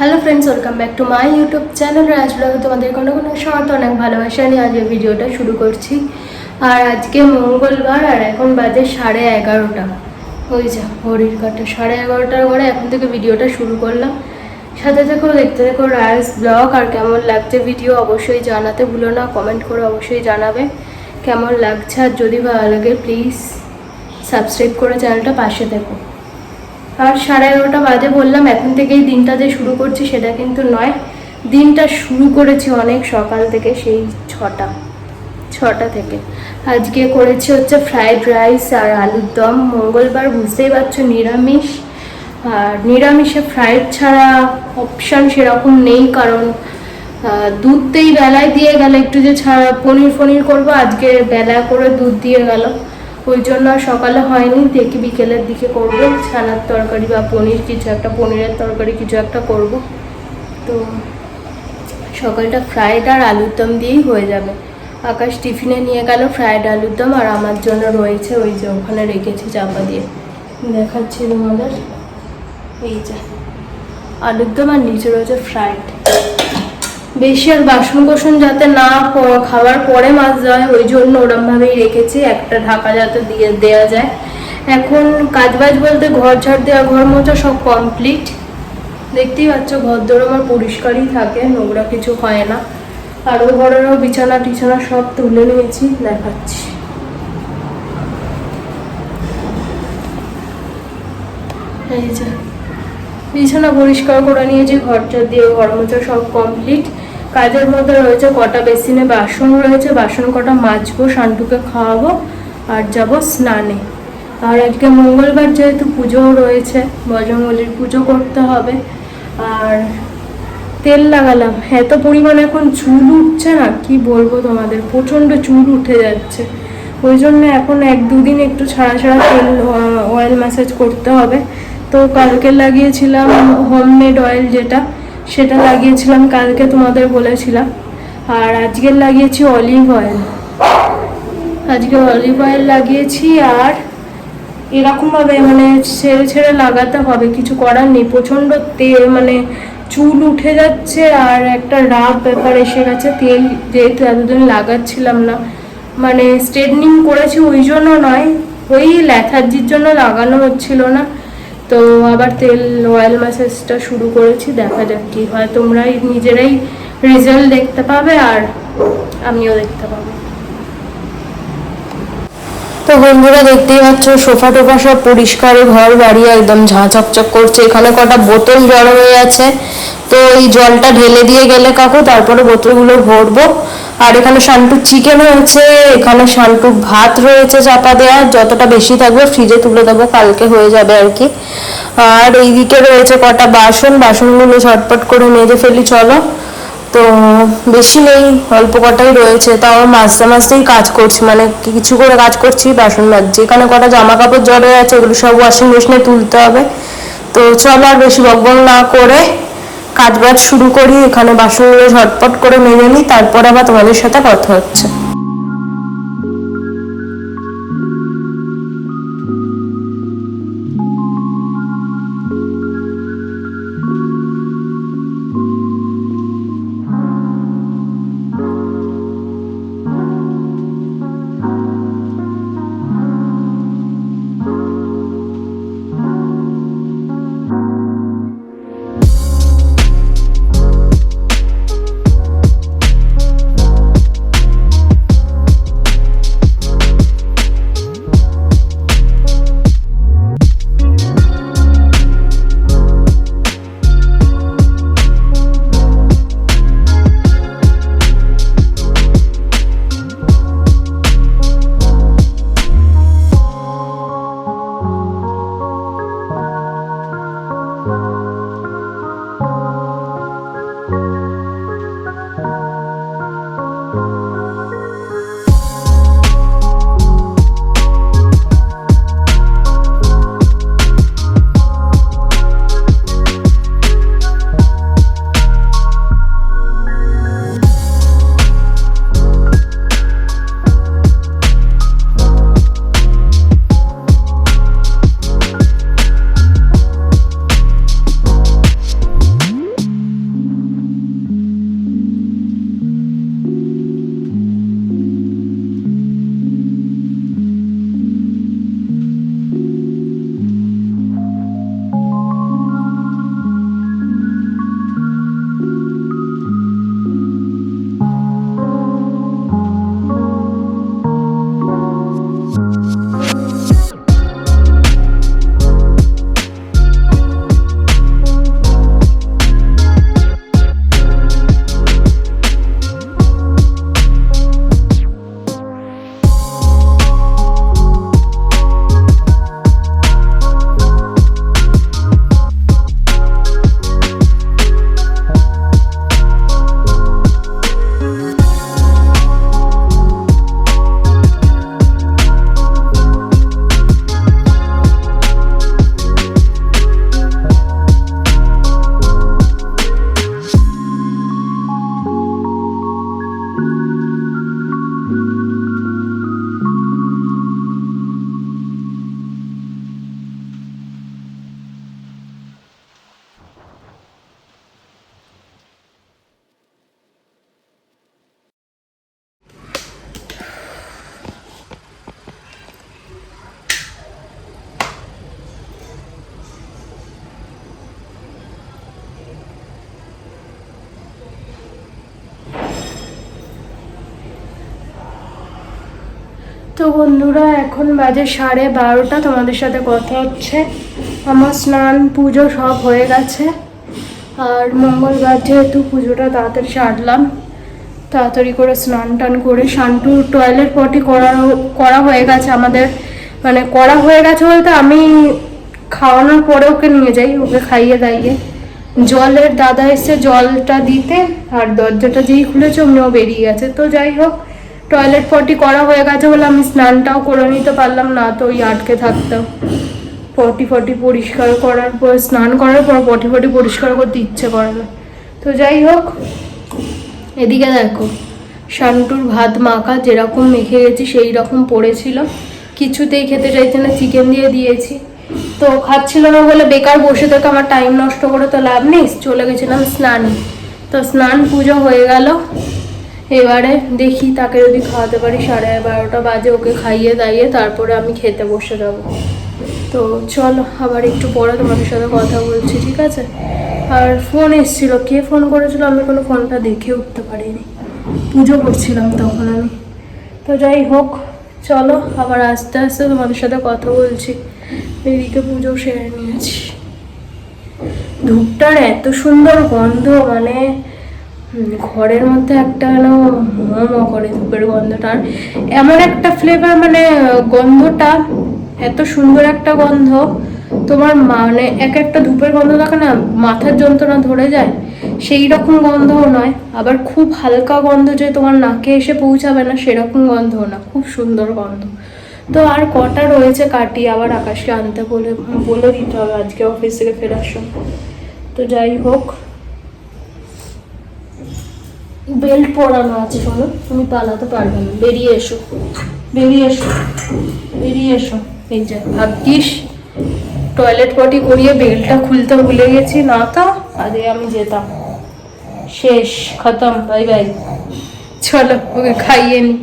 Hello friends welcome back to my YouTube channel রাজব্লগে তোমাদের কোনো কোনো সময় অনেক ভালোবাসা নিয়ে আজ এই ভিডিওটা শুরু করছি। আর আজকে মঙ্গলবার, আর এখন বাজে সাড়ে এগারোটা। ওই যা, ঘড়ির কাটা। সাড়ে এগারোটার ঘরে এখন থেকে ভিডিওটা শুরু করলাম। সাথে থেকো দেখতে থেকো রায়াস ব্লগ আর কেমন লাগছে ভিডিও অবশ্যই জানাতে ভুলো না। কমেন্ট করে অবশ্যই জানাবে। কেমন লাগছে? আর যদি ভালো লাগে প্লিজ সাবস্ক্রাইব করে চ্যানেলটা পাশে থেকো। আর সাড়ে এগারোটা বাজে বললাম, এখন থেকেই দিনটা যে শুরু করছি সেটা কিন্তু নয়। দিনটা শুরু করেছি অনেক সকাল থেকে, সেই ছটা ছটা থেকে। আজকে করেছি হচ্ছে ফ্রাইড রাইস আর আলুর দম। মঙ্গলবার বুঝতেই পারছ, নিরামিষ। আর নিরামিষে ফ্রাইড ছাড়া অপশান সেরকম নেই, কারণ দুধতেই বেলায় দিয়ে গেল একটু যে ছাড়া পনির ফনির করব, আজকে বেলা করে দুধ দিয়ে গেল। ওই জন্য আর সকালে হয়নি, দেখি বিকেলের দিকে করব। ছানার তরকারি বা পনির, কিছু একটা পনিরের তরকারি, কিছু একটা করব। তো সকালটা ফ্রাইড আর আলুর দম দিয়েই হয়ে যাবে। আকাশ টিফিনে নিয়ে গেল ফ্রাইড আলুর দম, আর আমার জন্য রয়েছে ওই যে ওখানে রেখেছি চাপা দিয়ে। দেখাচ্ছি তোমাদের। এই যে, আলুর দম আর নিচে রয়েছে ফ্রাইড বেশি আর বাসন কোসন যাতে না খাওয়ার পরে মাছ যায়, ওই জন্য ওরমভাবেই রেখেছি। একটা ঢাকা যাতে দিয়ে দেওয়া যায়। এখন কাজবাজ বলতে ঘর ঝাড় দেওয়া, ঘর মোচা সব কমপ্লিট দেখতেই পাচ্ছ, ঘর দোর আমার পরিষ্কারই থাকে, নোংরা কিছু হয় না। আর ওই ঘরেরও বিছানা টিছানা সব তুলে নিয়েছি, দেখাচ্ছি। এই যে, বিছানা পরিষ্কার করে নিয়েছি, ঘর ঘরটা দিয়ে ঘর মোচা সব কমপ্লিট কাজের মধ্যে রয়েছে কটা বেসিনে বাসন রয়েছে, বাসন কটা মাজবো, শান্টুকে খাওয়াবো আর যাব স্নানে। আর আজকে মঙ্গলবার যেহেতু পুজোও রয়েছে, বজরঙ্গলির পুজো করতে হবে। আর তেল লাগালাম। এত পরিমাণে এখন চুল উঠছে না, কি বলব তোমাদের? প্রচণ্ড চুল উঠে যাচ্ছে। ওই জন্য এখন এক দুদিন একটু ছাড়া ছাড়া তেল অয়েল ম্যাসাজ করতে হবে। তো কালকে লাগিয়েছিলাম হোমমেড অয়েল যেটা সেটা লাগিয়েছিলাম, কালকে তোমাদের বলেছিলাম। আর আজকে লাগিয়েছি অলিভ অয়েল। আজকে অলিভ অয়েল লাগিয়েছি আর এরকমভাবে মানে ছেড়ে ছেড়ে লাগাতে হবে, কিছু করার নেই। প্রচণ্ড তেল মানে চুল উঠে যাচ্ছে আর একটা রাফ ব্যাপার এসে গেছে, তেল যেহেতু এতদিন লাগাচ্ছিলাম না। মানে স্ট্রেটনিং করেছি ওই জন্য নয়, ওই ল্যাথার্জির জন্য লাগানো হচ্ছিল না। তো আবার তেল অয়েল ম্যাসেজটা শুরু করেছি, দেখা যাক কি হয়। তোমরাই নিজেরাই রেজাল্ট দেখতে পাবে আর আমিও দেখতে পাবো। তো বন্ধুরা, দেখতেই পাচ্ছ, সোফা টোফা সব পরিষ্কার, ঘর বাড়ি একদম ঝাঁ চকচক করছে। এখানে কটা বোতল জড়ো হয়ে আছে। তো এই জলটা ঢেলে দিয়ে গেলে কাকু, তারপরে বোতলগুলো ভরবো। আর এখানে শান্টুর চিকেন হয়েছে এখানে শান্টুর ভাত রয়েছে চাপা দেওয়া, যতটা বেশি থাকবে ফ্রিজে তুলে দেবো, কালকে হয়ে যাবে আর কি। আর এইদিকে রয়েছে কটা বাসন, বাসনগুলো ঝটপট করে মেজে ফেলি, চলো। তো বেশি নেই, অল্প কটাই রয়েছে, তাও মাঝতে মাঝতেই কাজ করছি মানে কিছু করে কাজ করছি, বাসন মাজছি। এখানে কটা জামা কাপড় জড়ে আছে ওগুলো সব ওয়াশিং মেশিনে তুলতে হবে। তো চলো আর বেশি বকবক না করে কাজ বাজ শুরু করি, এখানে বাসনগুলো ঝটপট করে মেজে নিই, তারপর আবার তোমাদের সাথে কথা হচ্ছে। বন্ধুরা, এখন বাজে সাড়ে বারোটা, তোমাদের সাথে কথা হচ্ছে। আমার স্নান, পুজো সব হয়ে গেছে। আর মঙ্গলবার যেহেতু পুজোটা তাড়াতাড়ি সারলাম, তাড়াতাড়ি করে স্নান টান করে শান্টু টয়লেট পটি করা করা হয়ে গেছে আমাদের। মানে করা হয়ে গেছে বলতে আমি খাওয়ানোর পরে ওকে নিয়ে যাই, ওকে খাইয়ে দাইয়ে। জলের দাদা এসে জলটা দিতে, আর দরজাটা যেই খুলেছে অমনিও বেরিয়ে গেছে। তো যাই হোক টয়লেট পটি করা হয়ে গেছে বলে আমি স্নানটাও করে নিতে পারলাম না, তো ওই আটকে থাকতাম পটি ফটি পরিষ্কার করার পর, স্নান করার পর পটি ফটি পরিষ্কার করতে ইচ্ছে করে না। তো যাই হোক, এদিকে দেখো, শান্টুর ভাত মাখা যেরকম মেখে গেছি সেই রকম পড়েছিল। কিছুতেই খেতে চাইছে না চিকেন দিয়ে দিয়েছি। তো খাচ্ছিল না বলে বেকার বসে থেকে আমার টাইম নষ্ট করে তো লাভ নেই, চলে গেছিলাম স্নানে। তো স্নান পুজো হয়ে গেল। এবারে দেখি তাকে যদি খাওয়াতে পারি, সাড়ে বারোটা বাজে ওকে খাইয়ে দাইয়ে তারপরে আমি খেতে বসে যাব। তো চলো, আবার একটু পরে তোমাদের সাথে কথা বলছি, ঠিক আছে? আর ফোন এসেছিল, কে ফোন করেছিল আমি কোনো ফোনটা দেখে উঠতে পারিনি। পুজো করছিলাম তখন আমি। তো যাই হোক, চলো, আবার আস্তে আস্তে তোমাদের সাথে কথা বলছি। এদিকে পুজো সেরে নিয়েছি। ধূপটার এত সুন্দর গন্ধ মানে ঘরের মধ্যে একটা যেন মোমো করে ধূপের গন্ধটা। আর এমন একটা ফ্লেভার মানে গন্ধটা, এত সুন্দর একটা গন্ধ। তোমার মানে এক একটা ধূপের গন্ধ থাকে না, মাথার যন্ত্রণা ধরে যায়। সেই রকম গন্ধও নয়। আবার খুব হালকা গন্ধ যে তোমার নাকে এসে পৌঁছাবে না, সেরকম গন্ধও না। খুব সুন্দর গন্ধ। তো আর কটা রয়েছে কাটি, আবার আকাশকে আনতে বলে বলে দিতে হবে আজকে অফিস থেকে ফেরার সময়। তো যাই হোক বেল্ট পরানো আছে, শোনো। তুমি পালাতে পারবে না। বেরিয়ে এসো। বেরিয়ে এসো। বেরিয়ে এসো। এই যে, ভাগ্যিস। টয়লেট পটি করিয়ে বেল্টটা খুলতে ভুলে গেছি। না তো, আগে আমি যেতাম। শেষ, খতম বাই বাই চলো, ওকে খাইয়ে নি।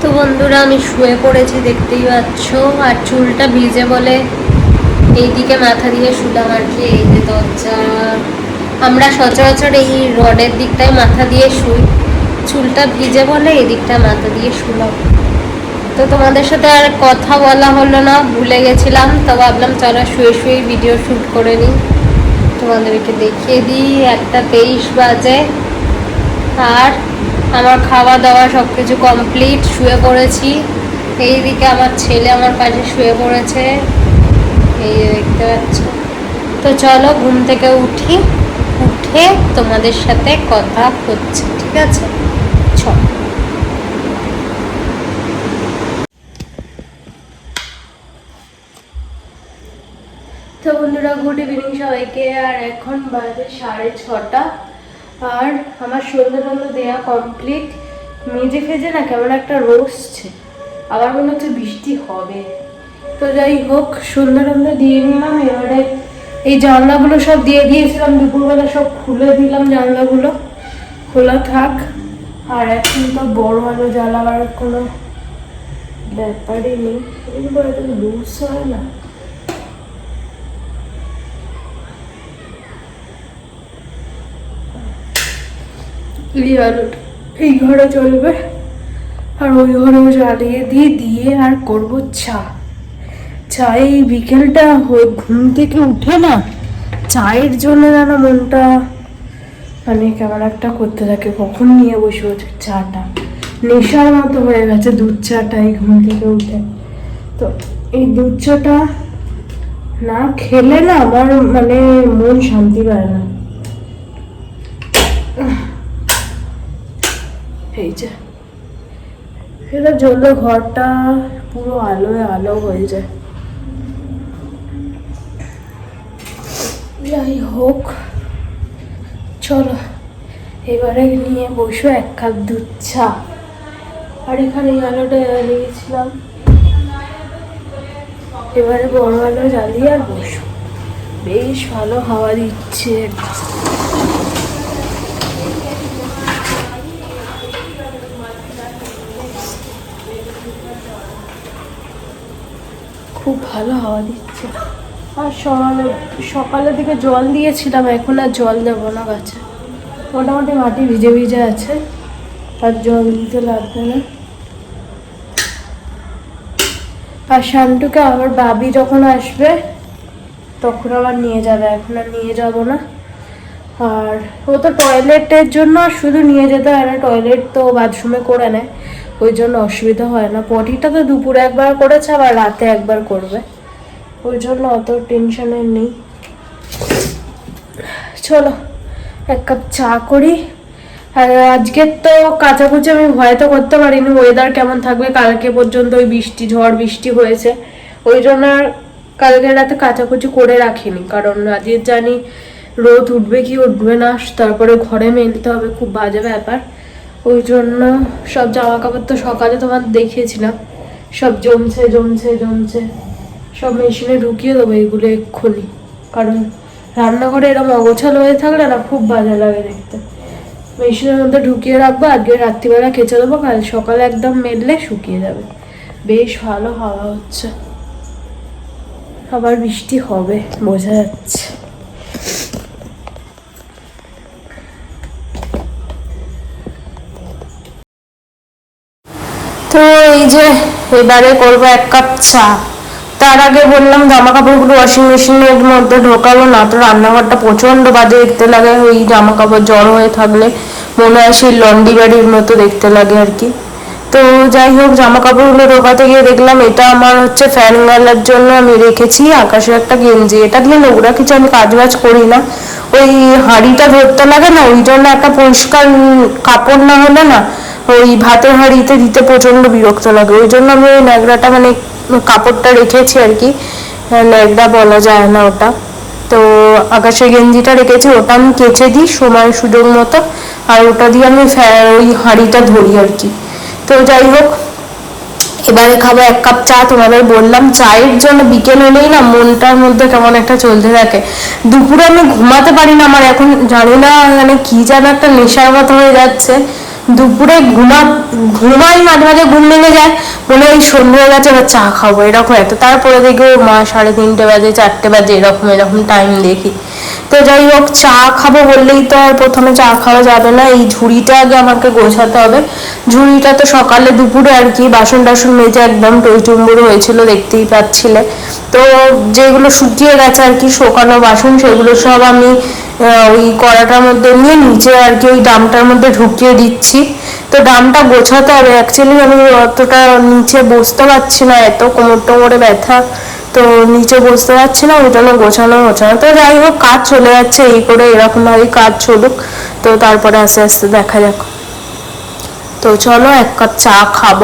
তো বন্ধুরা, আমি শুয়ে পড়েছি, দেখতেই পাচ্ছ। আর চুলটা ভিজে বলে এইদিকে মাথা দিয়ে শুলাম আর কি এই যে দরজা। আমরা সচরাচর এই রডের দিকটায় মাথা দিয়ে শুই। চুলটা ভিজে বলে এই দিকটা মাথা দিয়ে শুলাম। তো তোমাদের সাথে আর কথা বলা হলো না, ভুলে গেছিলাম, তো ভাবলাম চলো শুয়ে শুয়ে ভিডিও শ্যুট করে নিই। তোমাদেরকে দেখিয়ে দিই, একটা তেইশ বাজে। আর আমার খাওয়া দাওয়া সব কিছু কমপ্লিট শুয়ে পড়েছি। এইদিকে আমার ছেলে আমার পাশে শুয়ে পড়েছে। এই দেখতে পাচ্ছ? তো চলো ঘুম থেকে উঠি, উঠে তোমাদের সাথে কথা হচ্ছে, ঠিক আছে? চলো তো বন্ধুরা, গুড ইভিনিং সবাইকে, আর এখন বাজে সাড়ে ছটা, আর আমার সন্ধ্যে টন্ধে দেওয়া কমপ্লিট, মেজে ফেজে না কেমন একটা রোসছে আবার মনে হচ্ছে বৃষ্টি হবে। তো যাই হোক, সন্ধ্যে টন্ধে দিয়ে নিলাম, এবারে এই জানলাগুলো সব দিয়ে দিয়েছিলাম, দুপুরবেলা সব খুলে দিলাম জানলাগুলো। খোলা থাক, আর এখন তো বড় আলো জ্বালাবার কোনো ব্যাপারই নেই। এগুলো এত লুজ হয় না। এই এই ঘরে চলবে। আর ওই ঘরেও জ্বালিয়ে দিয়ে দিয়ে আর করব চা। চা এই বিকেলটা ঘুম থেকে উঠে না চায়ের জন্য যেন মনটা মানে কেমন একটা করতে থাকে। কখন নিয়ে বসবো চাটা? নেশার মতো হয়ে গেছে দুধ চাটাই ঘুম থেকে উঠে। তো এই দুধ চাটা না খেলে না আমার মানে মন শান্তি পায় না। এই যে, এটা জ্বললে ঘরটা পুরো আলোয় আলো হয়ে যায়। যাই হোক, চলো, এবারে নিয়ে বসো এক কাপ দুধ চা। আর এখানে আলোটা জ্বালিয়েছিলাম। এবারে বড় আলো জ্বালিয়ে আর বসো। বেশ ভালো হাওয়া দিচ্ছে। খুব ভালো হাওয়া দিচ্ছে। আর সকালে, সকালের দিকে জল দিয়েছিলাম, এখন আর জল দেবো না গাছে। মোটামুটি মাটি ভিজে ভিজে আছে, আর জল দিতে লাগবে না। আর শান্তুকে আবার বাবি যখন আসবে, তখন আবার নিয়ে যাবে, এখন আর নিয়ে যাব না। আর ও তো টয়লেটের জন্য শুধু নিয়ে যেতে হয় না, টয়লেট তো বাথরুমে করে নেয়। ওই জন্য অসুবিধা হয় না। পটিটা তো দুপুরে একবার করেছে, আবার রাতে একবার করবে। ওই জন্য অত টেনশনের নেই। চলো, এক কাপ চা করি। আর আজকে তো কাচাকুচি আমি ভয় তো করতে পারিনি ওয়েদার কেমন থাকবে? কালকে পর্যন্ত ওই বৃষ্টি, ঝড় বৃষ্টি হয়েছে। ওই জন্য আর কালকে রাতে কাচাকুচি করে রাখিনি, কারণ আজকে জানি রোদ উঠবে কি উঠবে না, তারপরে ঘরে মেলতে হবে, খুব বাজে ব্যাপার। ওই জন্য সব জামা কাপড় তো সকালে তোমার দেখিয়েছিলাম। সব জমছে জমছে জমছে। সব মেশিনে ঢুকিয়ে দেবো এগুলো এক্ষুনি। কারণ রান্নাঘরে এরকম অগোছালো হয়ে থাকলে না খুব বাজে লাগে দেখতে। মেশিনের মধ্যে ঢুকিয়ে রাখব, আজকে রাত্রিবেলা কেচে দেবো, কাল সকালে একদম মেললে শুকিয়ে যাবে। বেশ ভালো হাওয়া হচ্ছে। আবার বৃষ্টি হবে, বোঝা যাচ্ছে। তো এই যে, এবারে করব এক কাপ চা। তার আগে বললাম জামা কাপড়গুলো ওয়াশিং মেশিনের মধ্যে ঢোকালো, না তো রান্নাঘরটা প্রচণ্ড বাজে দেখতে লাগে, ওই জামা কাপড় জড়ো হয়ে থাকলে। মনে হয় সেই লন্ডি বাড়ির মতো দেখতে লাগে আর কি। তো যাই হোক জামা কাপড়গুলো ঢোকাতে গিয়ে দেখলাম এটা আমার হচ্ছে ফ্যান গালার জন্য আমি রেখেছি, আকাশের একটা গেঞ্জি। এটা দিয়ে নোংরা কিছু আমি কাজ বাজ করি না। ওই হাঁড়িটা ধরতে লাগে না, ওই জন্য একটা পরিষ্কার কাপড় না হলে না, ওই ভাতের হাঁড়িতে দিতে প্রচণ্ড বিরক্ত লাগে। ওই জন্য আমি ওই ন্যাকড়াটা মানে কাপড়টা রেখেছি আর কি। ন্যাকড়া বলা যায় না ওটা। তো আকাশের গেঞ্জিটা রেখেছি, ওটা আমি কেচে দিই সময় সুযোগ মতো। আর ওটা দিয়ে আমি ওই হাঁড়িটা ধরি আর কি। তো যাই হোক, এবারে খাব এক কাপ চা। তোমাদের বললাম, চায়ের জন্য বিকেল হলেই না মনটার মধ্যে কেমন একটা চলতে থাকে। দুপুরে আমি ঘুমাতে পারি না আমার, এখন জানি না মানে কি যেন একটা নেশার মতো হয়ে যাচ্ছে। দুপুরে ঘুমা, ঘুমাই মাঝে মাঝে ঘুম ভেঙে যায় মনে হয় সন্ধ্যে হয়ে গেছে এবার চা খাব, এরকম এত তারপরে দেখি ও মা সাড়ে তিনটে বাজে, চারটে বাজে, এরকম এরকম টাইম দেখি। তো যাই হোক, চা খাব বললেই তো আর প্রথমে চা খাওয়া যাবে না। এই ঝুড়িটা আগে আমাকে গোছাতে হবে। ঝুড়িটা তো সকালে দুপুরে আর কি, বাসন টাসন মেজে একদম টইটুম্বুর হয়েছিল, দেখতেই পাচ্ছিলে। তো যেগুলো শুকিয়ে গেছে আর কি, শোকানো বাসন, সেগুলো সব আমি ওই কড়াটার মধ্যে নিয়ে নিচে আর কি ওই ডামটার মধ্যে ঢুকিয়ে দিচ্ছি। তো ডামটা গোছাতে হবে। অ্যাকচুয়ালি আমি অতটা নিচে বসতে পারছি না। এত কোমর টোমরে ব্যথা। তো নিচে বসতে পারছি না। ওই জন্য গোছানো হচ্ছে না তো যাই হোক, কাজ চলে যাচ্ছে। এই করে এরকম ভাবেই কাজ চলুক। তো তারপরে আস্তে আস্তে দেখা যাক। তো চলো এক কাপ চা খাব।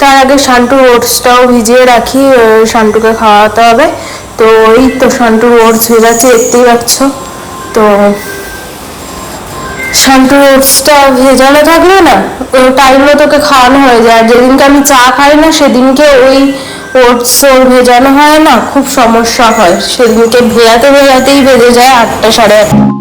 তার আগে শান্টুর ওটসটাও ভিজিয়ে রাখি। শান্টুকে খাওয়াতে হবে। তো এই তো শান্টুর ওটস ভেজাচ্ছে, দেখতেই পাচ্ছ। তো শ্যাম্পু ওটসটা ভেজানো থাকলে না, ওই টাইমে তোকে খাওয়ানো হয়ে যায়। আর যেদিনকে আমি চা খাই না, সেদিনকে ওই ওটস ওর ভেজানো হয় না, খুব সমস্যা হয়। সেদিনকে ভেজাতে ভেজাতেই ভেজে যায় আটটা সাড়ে আটটা।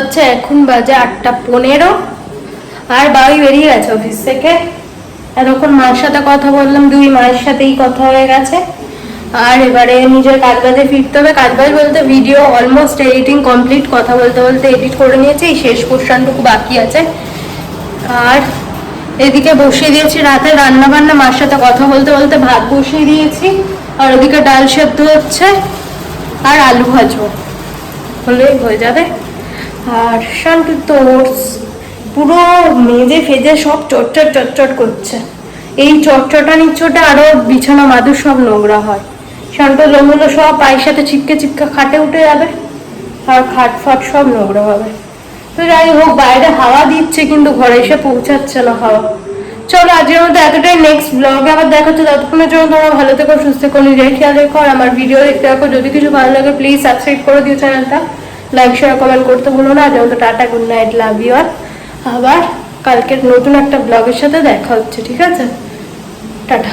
হচ্ছে এখন বাজে আটটা পনেরো। আর বাড়ি বেরিয়ে গেছে অফিস থেকে। এতক্ষণ মায়ের সাথে কথা বললাম, দুই মায়ের সাথেই কথা হয়ে গেছে। আর এবারে নিজের কাজ বাজে ফিরতে হবে। কাজ বাজ বলতে ভিডিও অলমোস্ট এডিটিং কমপ্লিট কথা বলতে বলতে এডিট করে নিয়েছি, এই শেষ পোর্শনটুকু বাকি আছে। আর এদিকে বসিয়ে দিয়েছি রাতে রান্না বান্না মার সাথে কথা বলতে বলতে ভাত বসিয়ে দিয়েছি। আর ওদিকে ডাল সেদ্ধ হচ্ছে। আর আলু ভাজবো। হলেই হয়ে যাবে। আর শান্তি তো পুরো মেজে ফেজে সব চটচট চটচট করছে। এই চটচটা নিচ্ছটা আরও বিছানা মাদুর সব নোংরা হয়। শান্ত জমগুলো সব পায়ের সাথে চিপকে চিপকে খাটে উঠে যাবে আর খাট ফাট সব নোংরা হবে। তো যাই হোক, বাইরে হাওয়া দিচ্ছে কিন্তু ঘরে এসে পৌঁছাচ্ছে না হাওয়া। চলো আজকের মতো এতটাই। নেক্সট ব্লগে আবার দেখা হচ্ছে। ততক্ষণের জন্য তোমরা ভালো থেকো, সুস্থ থেকো, নিজের খেয়াল রেখো। আর আমার ভিডিও দেখতে থাকো। যদি কিছু ভালো লাগে প্লিজ সাবস্ক্রাইব করে দিও চ্যানেলটা। লাইক শেয়ার কমেন্ট করতে ভুলো না। যেমন tata good night love you আর আবার কালকের নতুন একটা ব্লগের সাথে দেখা হচ্ছে, ঠিক আছে? টাটা।